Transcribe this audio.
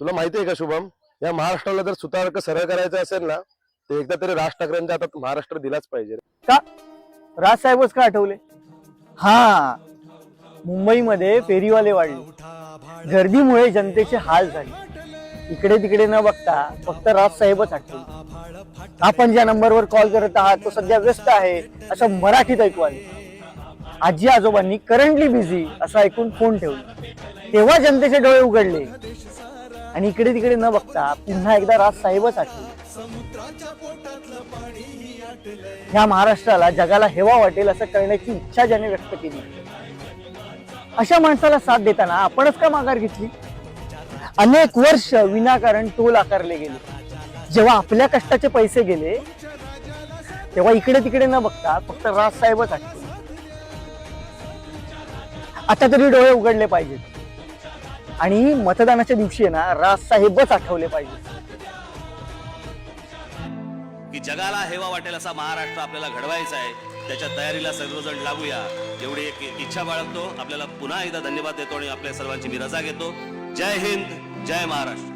तुला माहिती आहे का शुभम? या महाराष्ट्राला जर सुतारक सरळ करायचं असेल ना तर एकदा तरी राज ठाकरेंच्या हातात महाराष्ट्र दिलाच पाहिजे. का? राजसाहेबच का आठवले? हा. मुंबईमध्ये फेरीवाले वाढले. गर्दीमुळे जनतेचे हाल झाले. इकडे तिकडे न बघता फक्त राज साहेबच आठवले. आपण ज्या नंबरवर कॉल करत आहात तो सध्या व्यस्त आहे असं मराठीत ऐकू आले. आजी आजोबांनी करंटली बिझी असं ऐकून फोन ठेवला. तेव्हा जनतेचे डोळे उघडले. आणि इकडे तिकडे न बघता पुन्हा एकदा राजसाहेबच आठवले. ह्या महाराष्ट्राला जगाला हेवा वाटेल असं करण्याची इच्छा ज्याने व्यक्त केली. अशा माणसाला साथ देताना आपणच का माघार घेतली? अनेक वर्ष विनाकारण टोल आकारले गेले. जेव्हा आपल्या कष्टाचे पैसे गेले तेव्हा इकडे तिकडे न बघता फक्त राजसाहेबच आठवले. आता तरी डोळे उघडले पाहिजेत. आणि मतदानाच्या दिवशी आहे ना राजसाहेबच आठवले पाहिजे. की जगाला हेवा वाटेल असा महाराष्ट्र आपल्याला घडवायचा आहे. त्याच्या तयारीला सर्वजण लागूया. एवढी एक इच्छा बाळगतो. आपल्याला पुन्हा एकदा धन्यवाद देतो आणि आपल्या सर्वांची मी रजा घेतो. जय हिंद जय महाराष्ट्र.